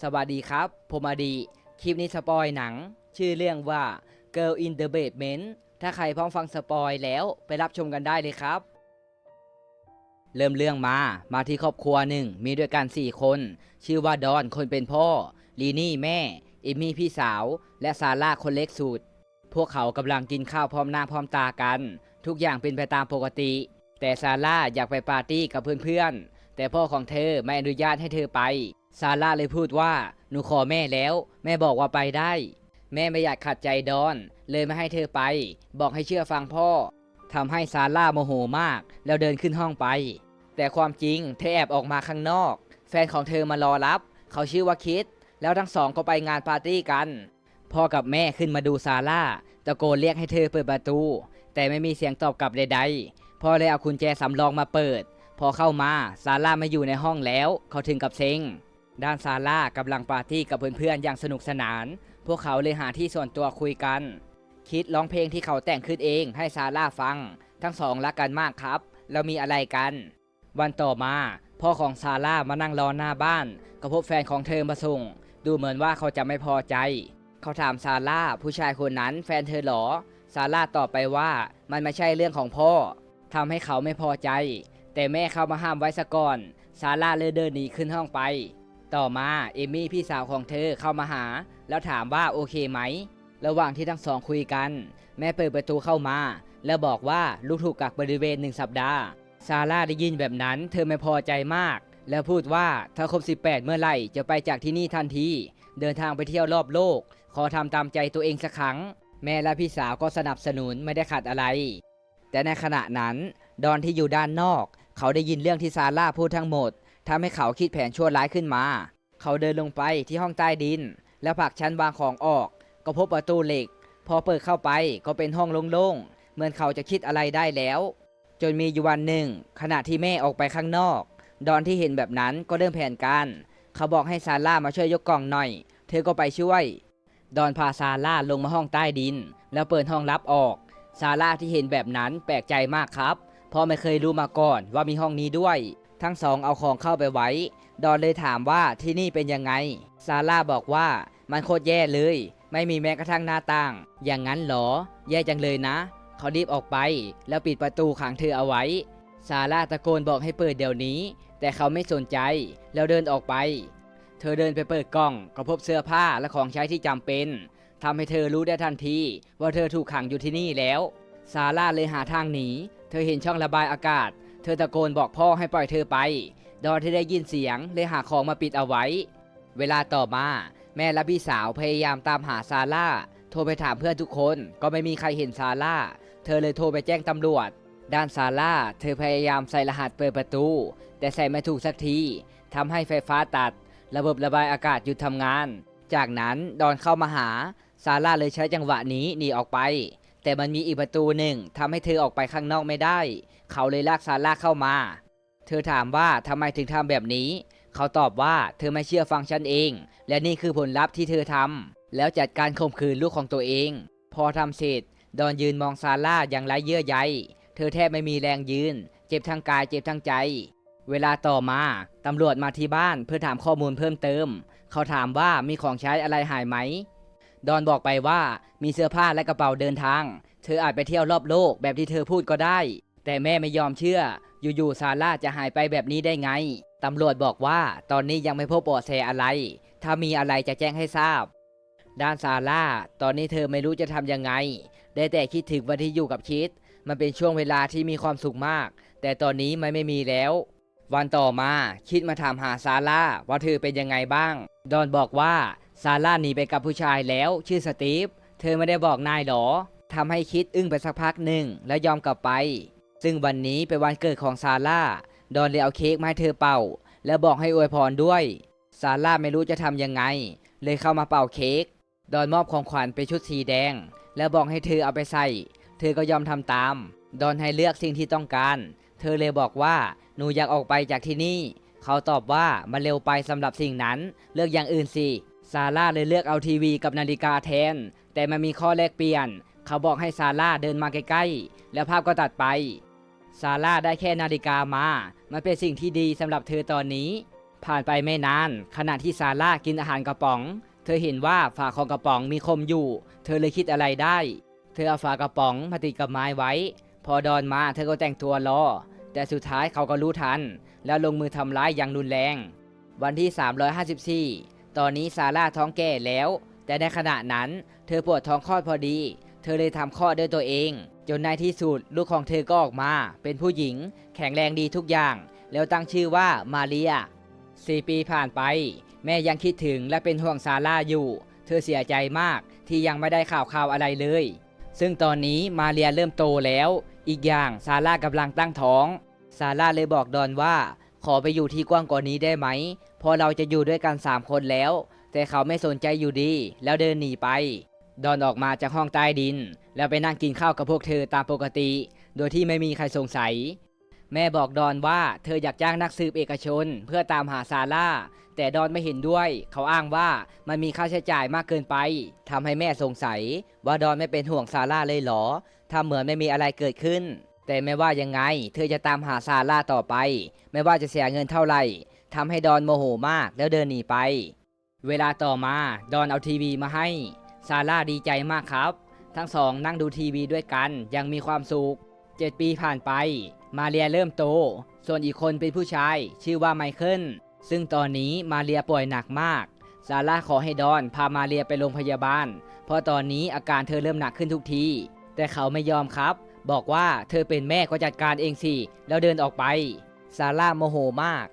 สวัสดีครับ ผมอดี คลิปนี้สปอยหนัง ชื่อเรื่องว่า Girl in the Basement ถ้าใครพร้อมฟังสปอยแล้วไปรับชมกันได้เลยครับ เริ่มเรื่องมา มาที่ครอบครัวหนึ่ง มีด้วยกัน 4 คน ชื่อว่าดอนคนเป็นพ่อ ลีนี่แม่ เอมมี่พี่สาว และซาร่าคนเล็กสุด พวกเขากำลังกินข้าวพร้อมหน้าพร้อมตากัน ทุกอย่างเป็นไปตามปกติ แต่ซาร่าอยากไปปาร์ตี้กับเพื่อนๆ แต่พ่อของเธอไม่อนุญาตให้เธอไป ซาร่าเลยพูดว่า หนูขอแม่แล้ว แม่บอกว่าไปได้ แม่ไม่อยากขัดใจดอน เลยไม่ให้เธอไป บอกให้เชื่อฟังพ่อทำให้ซาร่าโมโหมาก แล้วเดินขึ้นห้องไป แต่ความจริงเธอแอบออกมาข้างนอก แฟนของเธอมารอรับ เขาชื่อว่าคิด แล้วทั้งสองก็ไปงานปาร์ตี้กัน พ่อกับแม่ขึ้นมาดูซาร่าตะโกนเรียกให้เธอเปิดประตู แต่ไม่มีเสียงตอบกลับใดๆพ่อเลยเอากุญแจสำรองมาเปิด พอเข้ามาซาร่าไม่อยู่ในห้องแล้ว เขาถึงกับเซ็ง ด้านซาร่ากำลังปาร์ตี้กับเพื่อนๆอย่างสนุกสนาน พวกเขาเลยหาที่ส่วนตัวคุยกัน คิดร้องเพลงที่เขาแต่งขึ้นเองให้ซาร่าฟัง ทั้งสองรักกันมากครับแล้วมีอะไรกัน วันต่อมาพ่อของซาร่ามานั่งรอหน้าบ้านก็พบแฟนของเธอมาส่ง ดูเหมือนว่าเขาจะไม่พอใจ เขาถามซาร่าผู้ชายคนนั้นแฟนเธอหรอ ซาร่าตอบไปว่ามันไม่ใช่เรื่องของพ่อทำให้เขาไม่พอใจ แต่แม่เขามาห้ามไว้ซะก่อน ซาร่าเลยเดินหนีขึ้นห้องไป ต่อมาเอมี่พี่สาวของเธอเข้ามาหา แล้วถามว่าโอเคไหม ระหว่างที่ทั้งสองคุยกัน แม่เปิดประตูเข้ามา แล้วบอกว่าลูกถูกกักบริเวณหนึ่งสัปดาห์ ซาร่าได้ยินแบบนั้น เธอไม่พอใจมาก แล้วพูดว่าถ้าครบ 18 เมื่อไหร่จะไปจากที่นี่ทันที เดินทางไปเที่ยวรอบโลก ขอทำตามใจตัวเองสักครั้ง แม่และพี่สาวก็สนับสนุนไม่ได้ขัดอะไร แต่ในขณะนั้น ดอนที่อยู่ด้านนอก เขาได้ยินเรื่องที่ซาร่าพูดทั้งหมด ทำให้เขาคิดแผนชั่วร้ายขึ้นมา เขาเดินลงไปที่ห้องใต้ดิน แล้วผลักชั้นวางของออก ก็พบประตูเหล็ก พอเปิดเข้าไปก็เป็นห้องโล่งๆ เหมือนเขาจะคิดอะไรได้แล้ว จนมีอยู่วันหนึ่ง ขณะที่แม่ออกไปข้างนอก ดอนที่เห็นแบบนั้นก็เริ่มแผนการ เขาบอกให้ซาร่ามาช่วยยกกล่องหน่อย เธอก็ไปช่วย ดอนพาซาร่าลงมาห้องใต้ดิน แล้วเปิดห้องลับออกซาร่าที่เห็นแบบนั้นแปลกใจมากครับ เพราะไม่เคยรู้มาก่อนว่ามีห้องนี้ด้วย ทั้งสองเอาของเข้าไปไว้ ดอนเลยถามว่าที่นี่เป็นยังไง ซาร่าบอกว่ามันโคตรแย่เลย ไม่มีแม้กระทั่งหน้าต่าง อย่างนั้นเหรอ แย่จังเลยนะ เขารีบออกไป แล้วปิดประตูขังเธอเอาไว้ ซาร่าตะโกนบอกให้เปิดเดี๋ยวนี้ แต่เขาไม่สนใจ แล้วเดินออกไป เธอเดินไปเปิดกล่องก็พบเสื้อผ้าและของใช้ที่จำเป็นทำให้เธอรู้ได้ทันทีว่าเธอถูกขังอยู่ที่นี่แล้ว ซาร่าเลยหาทางหนี เธอเห็นช่องระบายอากาศ เธอตะโกนบอกพ่อให้ปล่อยเธอไป ดอนที่ได้ยินเสียงเลยหาของมาปิดเอาไว้ เวลาต่อมา แม่และพี่สาวพยายามตามหาซาร่า โทรไปถามเพื่อนทุกคนก็ไม่มีใครเห็นซาร่า เธอเลยโทรไปแจ้งตำรวจ ด้านซาร่า เธอพยายามใส่รหัสเปิดประตู แต่ใส่ไม่ถูกสักทีทำให้ไฟฟ้าตัด ระบบระบายอากาศหยุดทำงาน จากนั้นดอนเข้ามาหาซาร่าเลยใช้จังหวะนี้หนีออกไป แต่มันมีอีกประตูหนึ่งทำให้เธอออกไปข้างนอกไม่ได้ เขาเลยลากซาร่าเข้ามา เธอถามว่าทำไมถึงทำแบบนี้ เขาตอบว่าเธอไม่เชื่อฟังฉันเอง และนี่คือผลลัพธ์ที่เธอทำแล้วจัดการข่มขืนลูกของตัวเอง พอทำเสร็จ ดอนยืนมองซาร่าอย่างไร้เยื่อใย เธอแทบไม่มีแรงยืน เจ็บทั้งกายเจ็บทั้งใจ เวลาต่อมาตำรวจมาที่บ้านเพื่อถามข้อมูลเพิ่มเติม เขาถามว่ามีของใช้อะไรหายไหม ดอนบอกไปว่ามีเสื้อผ้าและกระเป๋าเดินทาง เธออาจไปเที่ยวรอบโลกแบบที่เธอพูดก็ได้ แต่แม่ไม่ยอมเชื่อ อยู่ๆซาร่าจะหายไปแบบนี้ได้ไง ตำรวจบอกว่าตอนนี้ยังไม่พบเบาะแสอะไร ถ้ามีอะไรจะแจ้งให้ทราบ ด้านซาร่าตอนนี้เธอไม่รู้จะทำยังไง ได้แต่คิดถึงวันที่อยู่กับคิด มันเป็นช่วงเวลาที่มีความสุขมาก แต่ตอนนี้มันไม่มีแล้ววันต่อมาคิดมาถามหาซาร่าว่าเธอเป็นยังไงบ้าง ดอนบอกว่า ซาร่าหนีไปกับผู้ชายแล้ว ชื่อสตีฟ เธอไม่ได้บอกนายหรอทำให้คิดอึ้งไปสักพักหนึ่งแล้วยอมกลับไป ซึ่งวันนี้เป็นวันเกิดของซาร่า ดอนเลยเอาเค้กมาให้เธอเป่า แล้วบอกให้อวยพรด้วย ซาร่าไม่รู้จะทำยังไง เลยเข้ามาเป่าเค้ก ดอนมอบของขวัญเป็นชุดสีแดง แล้วบอกให้เธอเอาไปใส่ เธอก็ยอมทำตาม ดอนให้เลือกสิ่งที่ต้องการ เธอเลยบอกว่าหนูอยากออกไปจากที่นี่ เขาตอบว่ามันเร็วไปสำหรับสิ่งนั้น เลือกอย่างอื่นสิ ซาร่าเลยเลือกเอาทีวีกับนาฬิกาแทน แต่มันมีข้อแลกเปลี่ยน เขาบอกให้ซาร่าเดินมาใกล้ๆ แล้วภาพก็ตัดไป ซาร่าได้แค่นาฬิกามา มันเป็นสิ่งที่ดีสำหรับเธอตอนนี้ ผ่านไปไม่นาน ขณะที่ซาร่ากินอาหารกระป๋อง เธอเห็นว่าฝาของกระป๋องมีคมอยู่ เธอเลยคิดอะไรได้ เธอเอาฝากระป๋องมาติดกับไม้ไว้ พอดอนมาเธอก็แต่งตัวรอ แต่สุดท้ายเขาก็รู้ทัน แล้วลงมือทำร้ายอย่างรุนแรง วันที่ 354 ตอนนี้ซาร่าท้องแก่แล้ว แต่ในขณะนั้น เธอปวดท้องคลอดพอดี เธอเลยทำคลอดด้วยตัวเอง จนในที่สุดลูกของเธอก็ออกมา เป็นผู้หญิง แข็งแรงดีทุกอย่าง แล้วตั้งชื่อว่ามาเรียสี่ปีผ่านไป แม่ยังคิดถึงและเป็นห่วงซาร่าอยู่ เธอเสียใจมากที่ยังไม่ได้ข่าวข่าวอะไรเลย ซึ่งตอนนี้มาเรียเริ่มโตแล้ว อีกอย่างซาร่ากำลังตั้งท้อง ซาร่าเลยบอกดอนว่า ขอไปอยู่ที่กว้างกว่านี้ได้ไหม พอเราจะอยู่ด้วยกัน3คนแล้ว แต่เขาไม่สนใจอยู่ดี แล้วเดินหนีไป ดอนออกมาจากห้องใต้ดิน แล้วไปนั่งกินข้าวกับพวกเธอตามปกติ โดยที่ไม่มีใครสงสัย แม่บอกดอนว่าเธออยากจ้างนักสืบเอกชน เพื่อตามหาซาร่า แต่ดอนไม่เห็นด้วย เขาอ้างว่ามันมีค่าใช้จ่ายมากเกินไปทำให้แม่สงสัย ว่าดอนไม่เป็นห่วงซาร่าเลยเหรอทำเหมือนไม่มีอะไรเกิดขึ้นแต่ไม่ว่ายังไง เธอจะตามหาซาร่าต่อไป ไม่ว่าจะเสียเงินเท่าไหร่ ทำให้ดอนโมโหมากแล้วเดินหนีไป เวลาต่อมาดอนเอาทีวีมาให้ ซาร่าดีใจมากครับ ทั้งสองนั่งดูทีวีด้วยกันยังมีความสุขเจ็ดปีผ่านไป มาเรียเริ่มโต ส่วนอีกคนเป็นผู้ชาย ชื่อว่าไมเคิลซึ่งตอนนี้มาเรียป่วยหนักมาก ซาร่าขอให้ดอนพามาเรียไปโรงพยาบาล เพราะตอนนี้อาการเธอเริ่มหนักขึ้นทุกที แต่เขาไม่ยอมครับ บอกว่าเธอเป็นแม่ก็จัดการเองสิ แล้วเดินออกไป ซาร่าโมโหมาก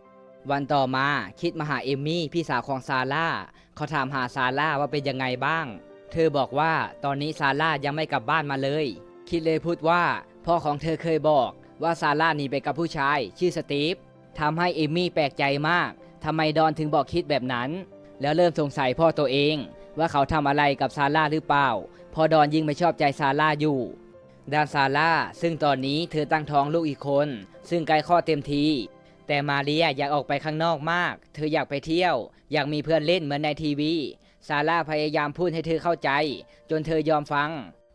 วันต่อมาคิดมาหาเอมมี่พี่สาวของซาร่าเขาถามหาซาร่าว่าเป็นยังไงบ้าง เธอบอกว่าตอนนี้ซาร่ายังไม่กลับบ้านมาเลย คิดเลยพูดว่าพ่อของเธอเคยบอกว่าซาร่าหนีไปกับผู้ชาย ชื่อสตีฟทำให้เอมมี่แปลกใจมากทำไมดอนถึงบอกคิดแบบนั้น แล้วเริ่มสงสัยพ่อตัวเอง ว่าเขาทำอะไรกับซาร่าหรือเปล่า พอดอนยิ่งไม่ชอบใจซาร่าอยู่ด้านซาร่าซึ่งตอนนี้เธอตั้งท้องลูกอีกคน ซึ่งใกล้คลอดเต็มที แต่มาเรียอยากออกไปข้างนอกมาก เธออยากไปเที่ยว อยากมีเพื่อนเล่นเหมือนในทีวี ซาร่าพยายามพูดให้เธอเข้าใจ จนเธอยอมฟัง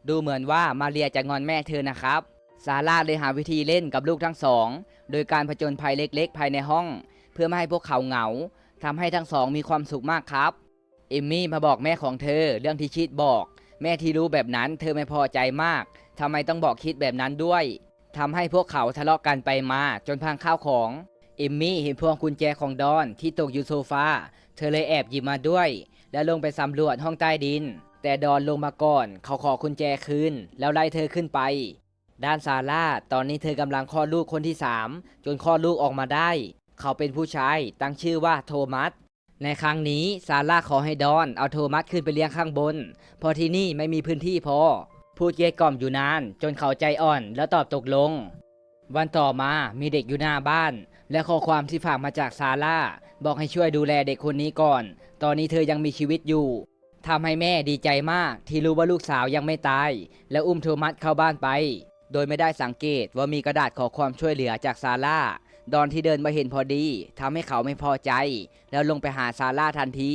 ดูเหมือนว่ามาเรียจะงอนแม่เธอนะครับ ซาร่าเลยหาวิธีเล่นกับลูกทั้งสอง โดยการผจญภัยเล็กๆ ภายในห้อง เพื่อไม่ให้พวกเขาเหงาทำให้ทั้งสองมีความสุขมากครับ เอมมี่มาบอกแม่ของเธอเรื่องที่ชิดบอก แม่ที่รู้แบบนั้นเธอไม่พอใจมากทำไมต้องบอกคิดแบบนั้นด้วยทำให้พวกเขาทะเลาะกันไปมาจนพังข้าวของ เอมมี่เห็นพวงกุญแจของดอนที่ตกอยู่โซฟา เธอเลยแอบหยิบมาด้วย แล้วลงไปสำรวจห้องใต้ดิน แต่ดอนลงมาก่อน เขาขอกุญแจคืนแล้วไล่เธอขึ้นไป ด้านซาร่าตอนนี้เธอกำลังคลอดลูกคนที่3จนคลอดลูกออกมาได้ เขาเป็นผู้ชายตั้งชื่อว่าโทมัส ในครั้งนี้ซาร่าขอให้ดอนเอาโทมัสขึ้นไปเลี้ยงข้างบนเพราะที่นี่ไม่มีพื้นที่พอ พูดเกลี้ยกล่อมอยู่นาน จนเขาใจอ่อนแล้วตอบตกลง วันต่อมามีเด็กอยู่หน้าบ้าน และข้อความที่ฝากมาจากซาร่าบอกให้ช่วยดูแลเด็กคนนี้ก่อน ตอนนี้เธอยังมีชีวิตอยู่ทำให้แม่ดีใจมากที่รู้ว่าลูกสาวยังไม่ตาย และอุ้มโทมัสเข้าบ้านไป โดยไม่ได้สังเกตว่ามีกระดาษขอความช่วยเหลือจากซาร่าดอนที่เดินมาเห็นพอดีทำให้เขาไม่พอใจ แล้วลงไปหาซาร่าทันที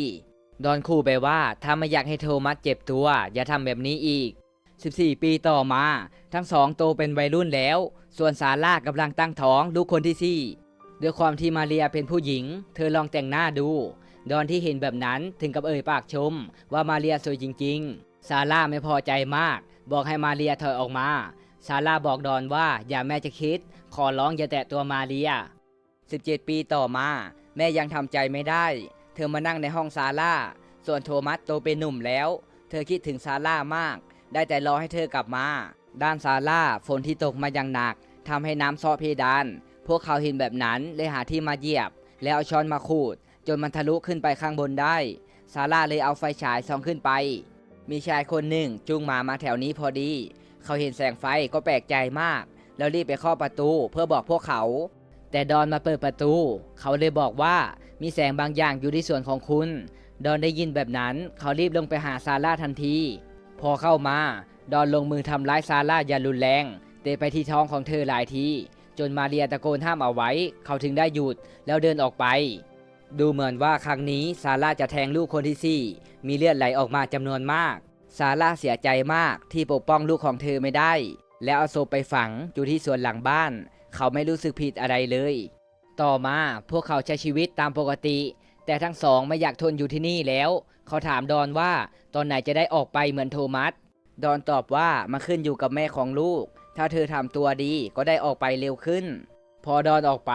ดอนขู่ไปว่าถ้าไม่อยากให้โทมัสเจ็บตัว อย่าทำแบบนี้อีก 14 ปีต่อมา ทั้งสองโตเป็นวัยรุ่นแล้ว ส่วนซาร่ากำลังตั้งท้องลูกคนที่สี่ ด้วยความที่มาเรียเป็นผู้หญิง เธอลองแต่งหน้าดู ดอนที่เห็นแบบนั้นถึงกับเอ่ยปากชม ว่ามาเรียสวยจริง ๆ ซาร่าไม่พอใจมาก บอกให้มาเรียถอยออกมา ซาร่าบอกดอนว่าอย่าแม่จะคิด ขอร้องอย่าแตะตัวมาเรีย 17 ปีต่อมา แม่ยังทำใจไม่ได้ เธอมานั่งในห้องซาร่า ส่วนโทมัสโตเป็นหนุ่มแล้ว เธอคิดถึงซาร่ามาก ได้แต่รอให้เธอกลับมา ด้านซาร่าฝนที่ตกมาอย่างหนักทำให้น้ำซ้อเพดาน พวกเขาเห็นแบบนั้นเลยหาที่มาเหยียบ แล้วเอาช้อนมาขูด จนมันทะลุขึ้นไปข้างบนได้ ซาร่าเลยเอาไฟฉายส่องขึ้นไป มีชายคนหนึ่งจูงหมามาแถวนี้พอดี เขาเห็นแสงไฟก็แปลกใจมาก แล้วรีบไปเคาะประตูเพื่อบอกพวกเขา แต่ดอนมาเปิดประตู เขาเลยบอกว่ามีแสงบางอย่างอยู่ที่ส่วนของคุณ ดอนได้ยินแบบนั้น เขารีบลงไปหาซาร่าทันที พอเข้ามา ดอนลงมือทำร้ายซาร่าอย่างรุนแรง เตะไปที่ท้องของเธอหลายที จนมาเรียตะโกนห้ามเอาไว้ เขาถึงได้หยุดแล้วเดินออกไป ดูเหมือนว่าครั้งนี้ซาร่าจะแทงลูกคนที่สี่มีเลือดไหลออกมาจำนวนมาก ซาร่าเสียใจมากที่ปกป้องลูกของเธอไม่ได้ แล้วเอาศพไปฝังอยู่ที่สวนหลังบ้าน เขาไม่รู้สึกผิดอะไรเลย ต่อมาพวกเขาใช้ชีวิตตามปกติ แต่ทั้งสองไม่อยากทนอยู่ที่นี่แล้ว เขาถามดอนว่าตอนไหนจะได้ออกไปเหมือนโทมัส ดอนตอบว่ามาขึ้นอยู่กับแม่ของลูก ถ้าเธอทำตัวดีก็ได้ออกไปเร็วขึ้น พอดอนออกไป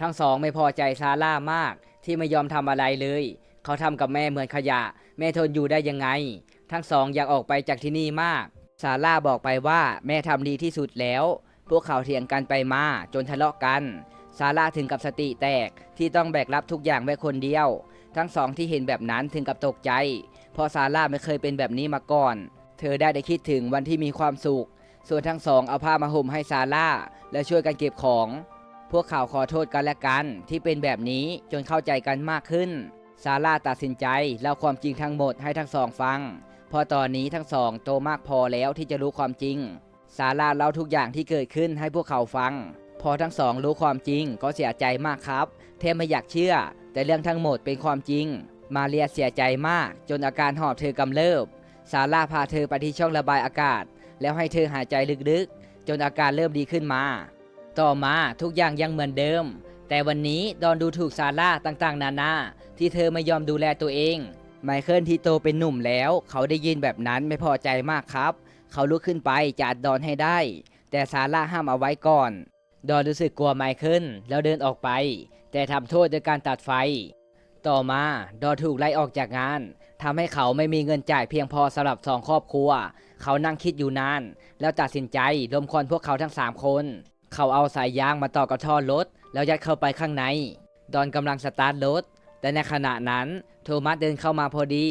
ทั้งสองไม่พอใจซาร่ามาก ที่ไม่ยอมทำอะไรเลย เขาทำกับแม่เหมือนขยะ แม่ทนอยู่ได้ยังไง ทั้งสองอยากออกไปจากที่นี่มาก ซาร่าบอกไปว่าแม่ทำดีที่สุดแล้ว พวกเขาเถียงกันไปมาจนทะเลาะกันซาร่าถึงกับสติแตกที่ต้องแบกรับทุกอย่างไว้คนเดียว ทั้งสองที่เห็นแบบนั้นถึงกับตกใจ เพราะซาร่าไม่เคยเป็นแบบนี้มาก่อน เธอได้ได้คิดถึงวันที่มีความสุข ส่วนทั้งสองเอาผ้ามาห่มให้ซาร่าและช่วยกันเก็บของ พวกเขาขอโทษกันและกันที่เป็นแบบนี้จนเข้าใจกันมากขึ้น ซาร่าตัดสินใจเล่าความจริงทั้งหมดให้ทั้งสองฟัง พอตอนนี้ทั้งสองโตมากพอแล้วที่จะรู้ความจริง ซาร่าเล่าทุกอย่างที่เกิดขึ้นให้พวกเขาฟัง พอทั้งสองรู้ความจริงก็เสียใจมากครับแทบไม่อยากเชื่อ แต่เรื่องทั้งหมดเป็นความจริง มาเรียเสียใจมาก จนอาการหอบเธอกำเริบซาร่าพาเธอไปที่ช่องระบายอากาศ แล้วให้เธอหายใจลึกๆ จนอาการเริ่มดีขึ้นมา ต่อมาทุกอย่างยังเหมือนเดิม แต่วันนี้ดอนดูถูกซาร่าต่างๆ นานา ที่เธอไม่ยอมดูแลตัวเอง ไมเคิลที่โตเป็นหนุ่มแล้ว เขาได้ยินแบบนั้นไม่พอใจมากครับ เขาลุกขึ้นไปจะอัดดอนให้ได้ แต่ซาร่าห้ามเอาไว้ก่อน ดอนรู้สึกกลัวไมเคิลแล้วเดินออกไป แต่ทำโทษโดยการตัดไฟ ต่อมาดอนถูกไล่ออกจากงานทำให้เขาไม่มีเงินจ่ายเพียงพอสำหรับสองครอบครัว เขานั่งคิดอยู่นาน แล้วตัดสินใจลมควันพวกเขาทั้งสามคน เขาเอาสายยางมาต่อกับท่อรถ แล้วยัดเข้าไปข้างใน ดอนกำลังสตาร์ทรถ แต่ในขณะนั้นโทมัสเดินเข้ามาพอดี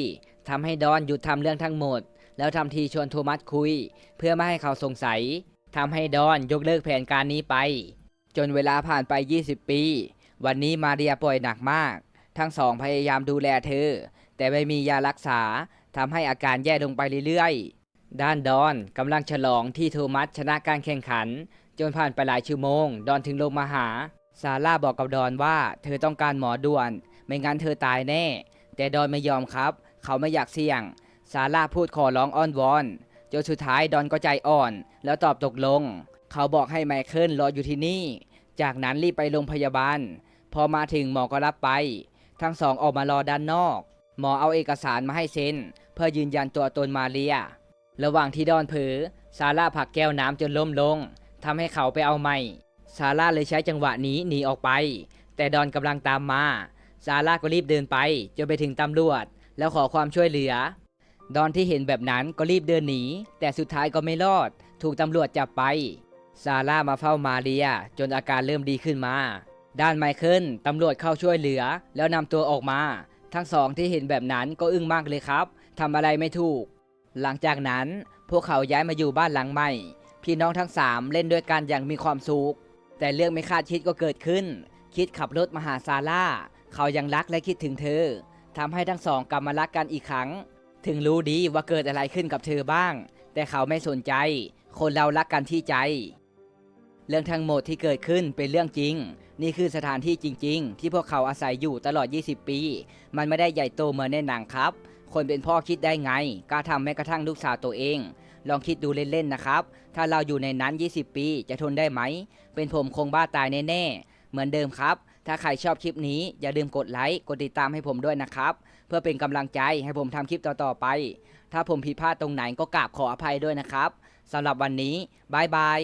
ทำให้ดอนหยุดทำเรื่องทั้งหมด แล้วทำทีชวนโทมัสคุย เพื่อไม่ให้เขาสงสัยทำให้ดอนยกเลิกแผนการนี้ไป จนเวลาผ่านไป 20 ปี วันนี้มาเรียป่วยหนักมาก ทั้งสองพยายามดูแลเธอ แต่ไม่มียารักษาทำให้อาการแย่ลงไปเรื่อยๆ ด้านดอนกำลังฉลองที่โทมัสชนะการแข่งขัน จนผ่านไปหลายชั่วโมง ดอนถึงลงมาหา ซาร่าบอกกับดอนว่า เธอต้องการหมอด่วน ไม่งั้นเธอตายแน่ แต่ดอนไม่ยอมครับ เขาไม่อยากเสี่ยง ซาร่าพูดขอร้องอ้อนวอนจนสุดท้ายดอนก็ใจอ่อน แล้วตอบตกลง เขาบอกให้ไมเคิลรออยู่ที่นี่ จากนั้นรีบไปโรงพยาบาล พอมาถึงหมอก็รับไป ทั้งสองออกมารอด้านนอก หมอเอาเอกสารมาให้เซ็นเพื่อยืนยันตัวตนมาเรีย ระหว่างที่ดอนเผลอซาร่าผลักแก้วน้ำจนล้มลงทำให้เขาไปเอาใหม่ซาร่าเลยใช้จังหวะนี้หนีออกไป แต่ดอนกำลังตามมาซาร่าก็รีบเดินไปจนไปถึงตำรวจ แล้วขอความช่วยเหลือ ดอนที่เห็นแบบนั้นก็รีบเดินหนี แต่สุดท้ายก็ไม่รอด ถูกตำรวจจับไปซาร่ามาเฝ้ามาเรีย จนอาการเริ่มดีขึ้นมา ด้านไมเคิลตำรวจเข้าช่วยเหลือ แล้วนำตัวออกมา ทั้งสองที่เห็นแบบนั้นก็อึ้งมากเลยครับทำอะไรไม่ถูก หลังจากนั้นพวกเขาย้ายมาอยู่บ้านหลังใหม่ พี่น้องทั้งสามเล่นด้วยกันอย่างมีความสุข แต่เรื่องไม่คาดคิดก็เกิดขึ้น คิดขับรถมาหาซาร่า เขายังรักและคิดถึงเธอทำให้ทั้งสองกลับมารักกันอีกครั้ง ถึงรู้ดีว่าเกิดอะไรขึ้นกับเธอบ้าง แต่เขาไม่สนใจ คนเรารักกันที่ใจ เรื่องทั้งหมดที่เกิดขึ้นเป็นเรื่องจริง นี่คือสถานที่จริง ๆ ที่พวกเขาอาศัยอยู่ตลอด 20 ปี มันไม่ได้ใหญ่โตเหมือนในหนังครับ คนเป็นพ่อคิดได้ไงกล้าทำแม้กระทั่งลูกสาวตัวเอง ลองคิดดูเล่นๆนะครับ ถ้าเราอยู่ในนั้น 20 ปีจะทนได้ไหม เป็นผมคงบ้าตายแน่ๆ เหมือนเดิมครับ ถ้าใครชอบคลิปนี้อย่าลืมกดไลค์กดติดตามให้ผมด้วยนะครับ เพื่อเป็นกำลังใจให้ผมทำคลิปต่อๆไป ถ้าผมผิดพลาดตรงไหนก็กราบขออภัยด้วยนะครับสำหรับวันนี้บายบาย